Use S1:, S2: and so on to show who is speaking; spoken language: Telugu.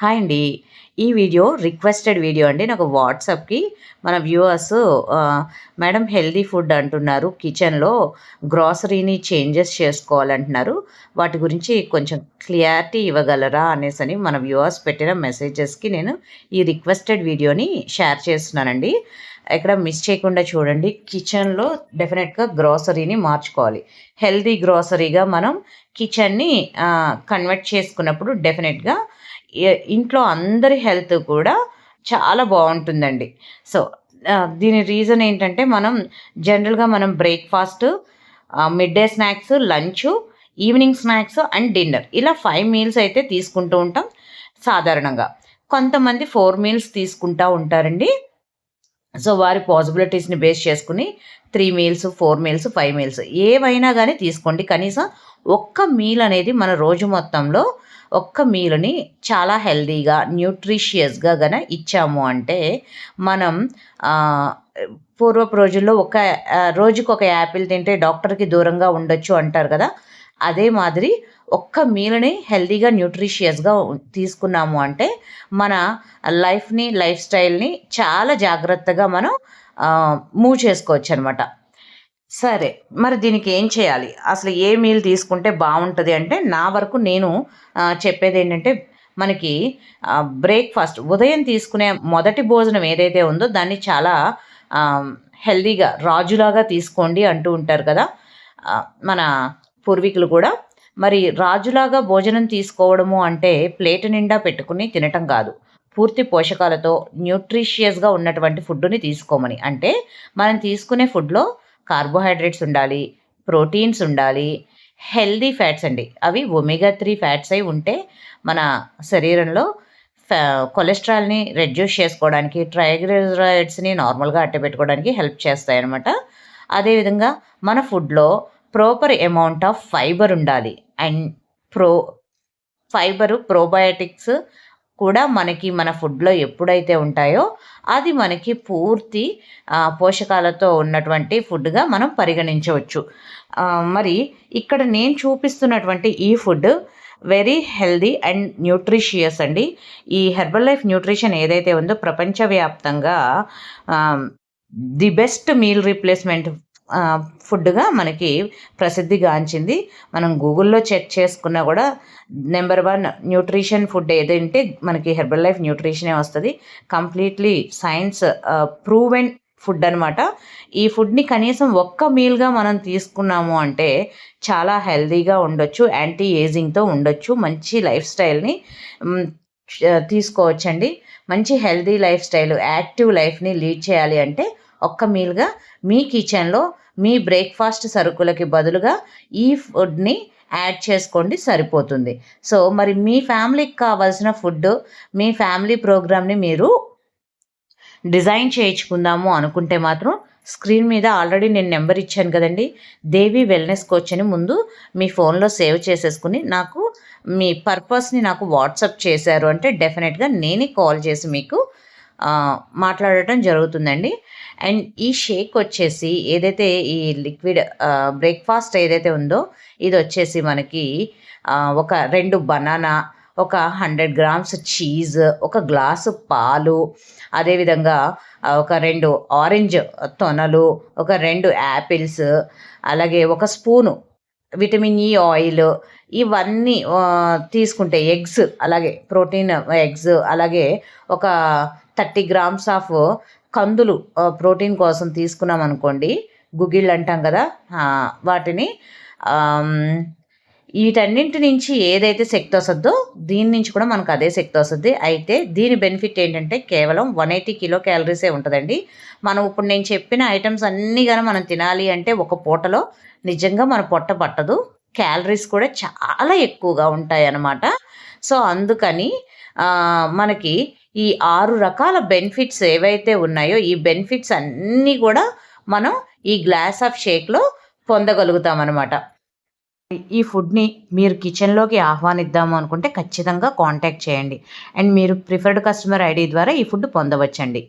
S1: హాయ్ అండి. ఈ వీడియో రిక్వెస్టెడ్ వీడియో అండి. నాకు వాట్సాప్కి మన వ్యూవర్స్ మేడం హెల్దీ ఫుడ్ అంటున్నారు. కిచెన్లో గ్రాసరీని చేంజెస్ చేసుకోవాలంటున్నారు. వాటి గురించి కొంచెం క్లియారిటీ ఇవ్వగలరా అనేసి అని మన వ్యూవర్స్ పెట్టిన మెసేజెస్కి నేను ఈ రిక్వెస్టెడ్ వీడియోని షేర్ చేస్తున్నానండి. ఎక్కడ మిస్ చేయకుండా చూడండి. కిచెన్లో డెఫినెట్గా గ్రాసరీని మార్చుకోవాలి. హెల్దీ గ్రాసరీగా మనం కిచెన్ని కన్వర్ట్ చేసుకున్నప్పుడు డెఫినెట్గా ఇంట్లో అందరి హెల్త్ కూడా చాలా బాగుంటుందండి. సో దీని రీజన్ ఏంటంటే మనం జనరల్గా మనం breakfast mid day snacks lunch evening snacks and dinner ఇలా ఫైవ్ మీల్స్ అయితే తీసుకుంటూ ఉంటాం సాధారణంగా. కొంతమంది ఫోర్ మీల్స్ తీసుకుంటూ ఉంటారండి. సో వారి పాసిబిలిటీస్ని బేస్ చేసుకుని three meals four meals five meals ఏవైనా కానీ తీసుకోండి. కనీసం ఒక్క మీల్ అనేది మన రోజు మొత్తంలో ఒక్క మీల్ని చాలా హెల్దీగా న్యూట్రిషియస్గా గన ఇచ్చాము అంటే మనం పూర్వపు రోజుల్లో ఒక రోజుకి ఒక యాపిల్ తింటే డాక్టర్కి దూరంగా ఉండొచ్చు అంటారు కదా. అదే మాదిరి ఒక్క మీల్ని హెల్దీగా న్యూట్రిషియస్గా తీసుకున్నాము అంటే మన లైఫ్ని లైఫ్ స్టైల్ని చాలా జాగ్రత్తగా మనం మూవ్ చేసుకోవచ్చు అనమాట సరే మరి దీనికి ఏం చేయాలి? అసలు ఏ మీల్ తీసుకుంటే బాగుంటుంది అంటే నా వరకు నేను చెప్పేది ఏంటంటే మనకి బ్రేక్ఫాస్ట్ ఉదయం తీసుకునే మొదటి భోజనం ఏదైతే ఉందో దాన్ని చాలా హెల్దీగా రాజులాగా తీసుకోండి అంటూ ఉంటారు కదా మన పూర్వీకులు కూడా. మరి రాజులాగా భోజనం తీసుకోవడము అంటే ప్లేట్ నిండా పెట్టుకుని తినటం కాదు. పూర్తి పోషకాలతో న్యూట్రిషియస్గా ఉన్నటువంటి ఫుడ్ని తీసుకోమని. అంటే మనం తీసుకునే ఫుడ్లో కార్బోహైడ్రేట్స్ ఉండాలి ప్రోటీన్స్ ఉండాలి హెల్దీ ఫ్యాట్స్ అండి. అవి ఒమేగా త్రీ ఫ్యాట్స్ అయి ఉంటే మన శరీరంలో కొలెస్ట్రాల్ని రెడ్యూస్ చేసుకోవడానికి ట్రైగ్లిజరైడ్స్ని నార్మల్గా అట్టపెట్టుకోవడానికి హెల్ప్ చేస్తాయన్నమాట. అదేవిధంగా మన ఫుడ్లో ప్రాపర్ అమౌంట్ ఆఫ్ ఫైబర్ ఉండాలి. అండ్ ప్రో ఫైబరు ప్రోబయోటిక్స్ కూడా మనకి మన ఫుడ్లో ఎప్పుడైతే ఉంటాయో అది మనకి పూర్తి పోషకాలతో ఉన్నటువంటి ఫుడ్గా మనం పరిగణించవచ్చు. మరి ఇక్కడ నేను చూపిస్తున్నటువంటి ఈ food very healthy and nutritious అండి. ఈ హెర్బల్ లైఫ్ న్యూట్రిషన్ ఏదైతే ఉందో ప్రపంచవ్యాప్తంగా ది బెస్ట్ మీల్ రీప్లేస్మెంట్ ఫుడ్గా మనకి ప్రసిద్ధిగాంచింది మనం గూగుల్లో చెక్ చేసుకున్నా కూడా నెంబర్ వన్ న్యూట్రిషన్ ఫుడ్ ఏదంటే మనకి హెర్బల్ లైఫ్ న్యూట్రిషనే వస్తుంది. కంప్లీట్లీ సైన్స్ ప్రూవెన్ ఫుడ్ అనమాట ఈ ఫుడ్ని కనీసం ఒక్క మీల్గా మనం తీసుకున్నాము అంటే చాలా హెల్తీగా ఉండొచ్చు యాంటీ ఏజింగ్తో ఉండొచ్చు మంచి లైఫ్ స్టైల్ని తీసుకోవచ్చండి. మంచి హెల్దీ లైఫ్ స్టైల్ యాక్టివ్ లైఫ్ని లీడ్ చేయాలి అంటే ఒక్క మీల్గా మీ కిచెన్లో మీ బ్రేక్ఫాస్ట్ సరుకులకి బదులుగా ఈ ఫుడ్ని యాడ్ చేసుకోండి సరిపోతుంది. సో మరి మీ ఫ్యామిలీకి కావాల్సిన ఫుడ్ మీ ఫ్యామిలీ ప్రోగ్రామ్ని మీరు డిజైన్ చేయించుకుందాము అనుకుంటే మాత్రం స్క్రీన్ మీద ఆల్రెడీ నేను నెంబర్ ఇచ్చాను కదండి దేవి వెల్నెస్ కోచ్ అని ముందు మీ ఫోన్లో సేవ్ చేసేసుకుని నాకు మీ పర్పస్ని నాకు వాట్సప్ చేశారు అంటే డెఫినెట్గా నేనే కాల్ చేసి మీకు మాట్లాడటం జరుగుతుందండి. అండ్ ఈ షేక్ వచ్చేసి ఏదైతే ఈ లిక్విడ్ బ్రేక్ఫాస్ట్ ఏదైతే ఉందో ఇది వచ్చేసి మనకి ఒక రెండు బనానా ఒక హండ్రెడ్ గ్రామ్స్ చీజ్ ఒక గ్లాసు పాలు అదేవిధంగా ఒక రెండు ఆరెంజ్ తొనలు ఒక రెండు యాపిల్స్ అలాగే ఒక స్పూను విటమిన్ ఈ ఆయిల్ ఇవన్నీ తీసుకుంటే ఎగ్స్ అలాగే ప్రోటీన్ ఎగ్స్ అలాగే ఒక థర్టీ గ్రామ్స్ ఆఫ్ కందులు ప్రోటీన్ కోసం తీసుకున్నాం అనుకోండి. గుగిళ్ళు అంటాం కదా వాటిని వీటన్నింటి నుంచి ఏదైతే శక్తి వస్తుందో దీని నుంచి కూడా మనకు అదే శక్తి వస్తుంది. అయితే దీని బెనిఫిట్ ఏంటంటే కేవలం వన్ ఎయిటీ కిలో క్యాలరీసే ఉంటుందండి. మనం ఇప్పుడు నేను చెప్పిన ఐటమ్స్ అన్నీ కానీ మనం తినాలి అంటే ఒక పూటలో నిజంగా మన పొట్ట పట్టదు. క్యాలరీస్ కూడా చాలా ఎక్కువగా ఉంటాయి అన్నమాట సో అందుకని మనకి ఈ ఆరు రకాల బెనిఫిట్స్ ఏవైతే ఉన్నాయో ఈ బెనిఫిట్స్ అన్నీ కూడా మనం ఈ గ్లాస్ ఆఫ్ షేక్లో పొందగలుగుతాం అనమాట ఈ ఫుడ్ని మీరు కిచెన్లోకి ఆహ్వానిద్దాము అనుకుంటే ఖచ్చితంగా కాంటాక్ట్ చేయండి. అండ్ మీరు ప్రిఫర్డ్ కస్టమర్ ఐడి ద్వారా ఈ ఫుడ్ పొందవచ్చండి.